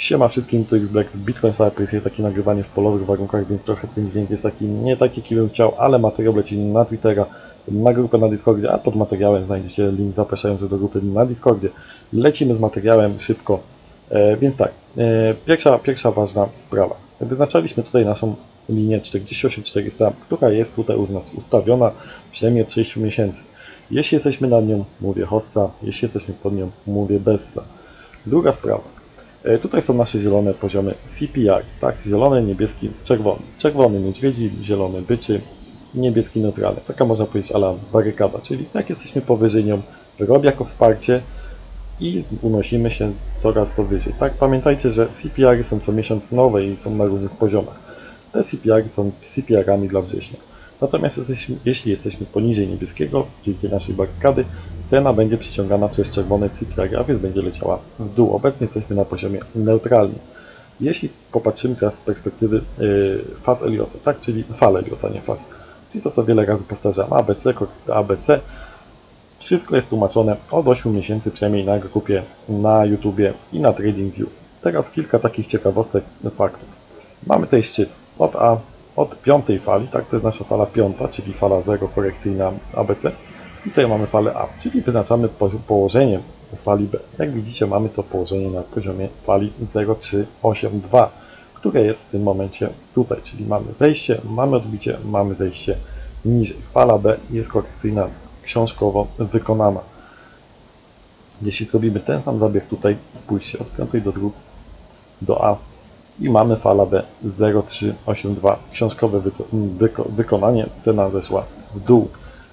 Siema wszystkim, to X-Black z Bitcoin Cypress, jest takie nagrywanie w polowych warunkach, więc trochę ten dźwięk jest taki nie taki, jaki bym chciał, ale materiał leci na Twittera, na grupę na Discordzie, a pod materiałem znajdziecie link zapraszający do grupy na Discordzie. Lecimy z materiałem szybko, e, więc tak, e, pierwsza, pierwsza ważna sprawa. Wyznaczaliśmy tutaj naszą linię 48400, która jest tutaj u nas ustawiona przynajmniej od 6 miesięcy. Jeśli jesteśmy nad nią, mówię hossa, jeśli jesteśmy pod nią, mówię bessa. Druga sprawa. E, Tutaj są nasze zielone poziomy CPR, tak? Zielony, niebieski, czerwony. Czerwony niedźwiedzi, zielony byczy, niebieski neutralny. Taka można powiedzieć ala barykada, czyli jak jesteśmy powyżej nią, robi jako wsparcie i unosimy się coraz to wyżej, tak? Pamiętajcie, że CPR są co miesiąc nowe i są na różnych poziomach. Te CPR są CPR-ami dla września. Natomiast jesteśmy, jeśli jesteśmy poniżej niebieskiego, czyli tej naszej barykady, cena będzie przyciągana przez czerwone CPR, a więc będzie leciała w dół. Obecnie jesteśmy na poziomie neutralnym. Jeśli popatrzymy teraz z perspektywy yy, faz Eliota, tak, czyli fal Eliota, nie faz, czyli to co wiele razy powtarzam, ABC, korekta ABC, wszystko jest tłumaczone od 8 miesięcy przynajmniej na grupie na YouTubie i na TradingView. Teraz kilka takich ciekawostek, faktów. Mamy tutaj szczyt od A od piątej fali, tak, to jest nasza fala piąta, czyli fala 0 korekcyjna ABC. I tutaj mamy falę A, czyli wyznaczamy położenie fali B. Jak widzicie, mamy to położenie na poziomie fali 0382, które jest w tym momencie tutaj, czyli mamy zejście, mamy odbicie, mamy zejście niżej. Fala B jest korekcyjna książkowo wykonana. Jeśli zrobimy ten sam zabieg tutaj, spójrzcie, od piątej do drugiej, do A i mamy fala B 0382. Książkowe wyko- wykonanie, cena zeszła w dół.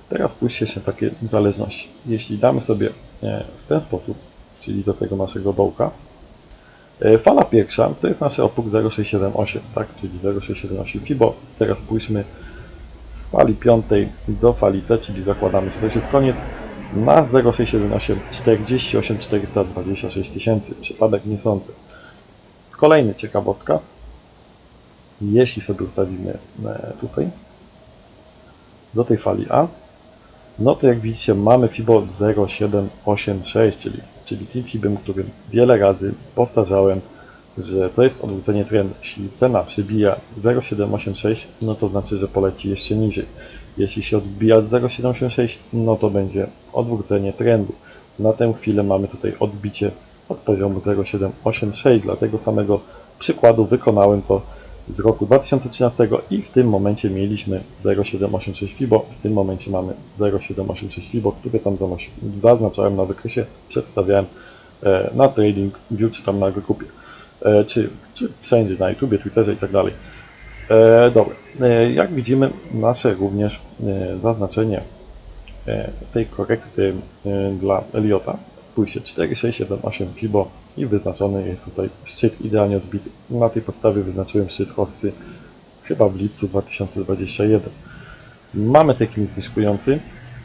Teraz spójrzcie się takie zależności. Jeśli damy sobie e, w ten sposób, czyli do tego naszego dołka, e, fala pierwsza to jest nasz opór 0678, tak, czyli 0678 FIBO. Teraz spójrzmy z fali piątej do fali C, czyli zakładamy, że to jest koniec. Na 0678 48 426 tysięcy. Przypadek nie sądzę. Kolejna ciekawostka. Jeśli sobie ustawimy e, tutaj do tej fali A, no to jak widzicie mamy FIBO 0786, czyli, czyli tym FIBem, którym wiele razy powtarzałem, że to jest odwrócenie trendu. Jeśli cena przebija 0786, no to znaczy, że poleci jeszcze niżej. Jeśli się odbija od 0786, no to będzie odwrócenie trendu. Na tę chwilę mamy tutaj odbicie od poziomu 0786. Dla tego samego przykładu wykonałem to z roku 2013 i w tym momencie mieliśmy 0786 FIBO, w tym momencie mamy 0786 FIBO, które tam zaznaczałem na wykresie, przedstawiałem e, na TradingView czy tam na grupie, e, czy, czy wszędzie na YouTubie, Twitterze i tak dalej. E, dobra, jak widzimy nasze również zaznaczenie tej korekty e, dla Eliota. Spójrzcie, 4678 FIBO i wyznaczony jest tutaj szczyt idealnie odbity. Na tej podstawie wyznaczyłem szczyt Hossy chyba w lipcu 2021. Mamy taki list zyskujący,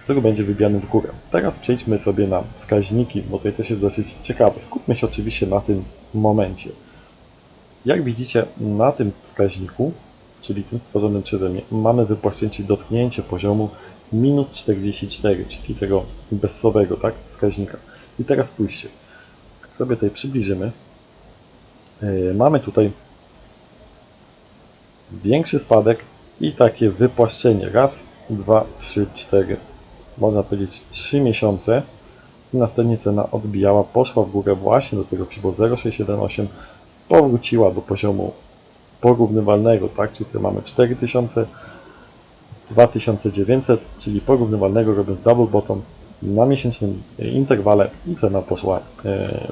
który będzie wybijany w górę. Teraz przejdźmy sobie na wskaźniki, bo tutaj też jest dosyć ciekawe. Skupmy się oczywiście na tym momencie. Jak widzicie na tym wskaźniku, czyli tym stworzonym przeze mnie, mamy wypłaszczęcie dotknięcie poziomu minus 44, czyli tego bezsowego tak, wskaźnika. I teraz spójrzcie, jak sobie tutaj przybliżymy, yy, mamy tutaj większy spadek i takie wypłaszczenie. Raz, dwa, trzy, cztery, można powiedzieć trzy miesiące. Następnie cena odbijała, poszła w górę właśnie do tego FIBO 0678, powróciła do poziomu porównywalnego, tak, czyli tutaj mamy 4000, 2900, czyli porównywalnego robiąc double bottom na miesięcznym interwale i cena poszła e,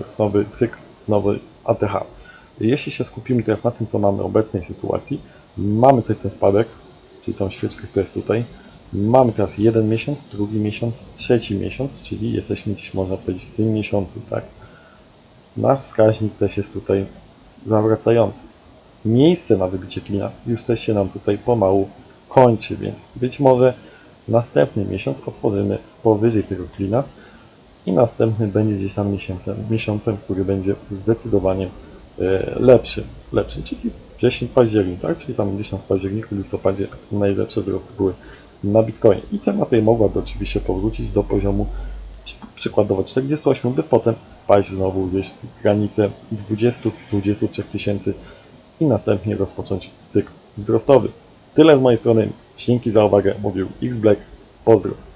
w nowy cykl, w nowy ATH. Jeśli się skupimy teraz na tym, co mamy w obecnej sytuacji, mamy tutaj ten spadek, czyli tą świeczkę, która jest tutaj. Mamy teraz jeden miesiąc, drugi miesiąc, trzeci miesiąc, czyli jesteśmy gdzieś, można powiedzieć, w tym miesiącu, tak? Nasz wskaźnik też jest tutaj zawracający. Miejsce na wybicie klina już też się nam tutaj pomału kończy, więc być może następny miesiąc otworzymy powyżej tego klina i następny będzie gdzieś tam miesiącem, miesiącem który będzie zdecydowanie e, lepszy, lepszy, czyli wrzesień, październik, tak? czyli tam gdzieś tam w październiku, listopadzie najlepsze wzrosty były na Bitcoinie i cena tej mogłaby oczywiście powrócić do poziomu przykładowo 48, by potem spaść znowu gdzieś w granice 20-23 tysięcy i następnie rozpocząć cykl wzrostowy. Tyle z mojej strony. Dzięki za uwagę. Mówił X Black. Pozdro.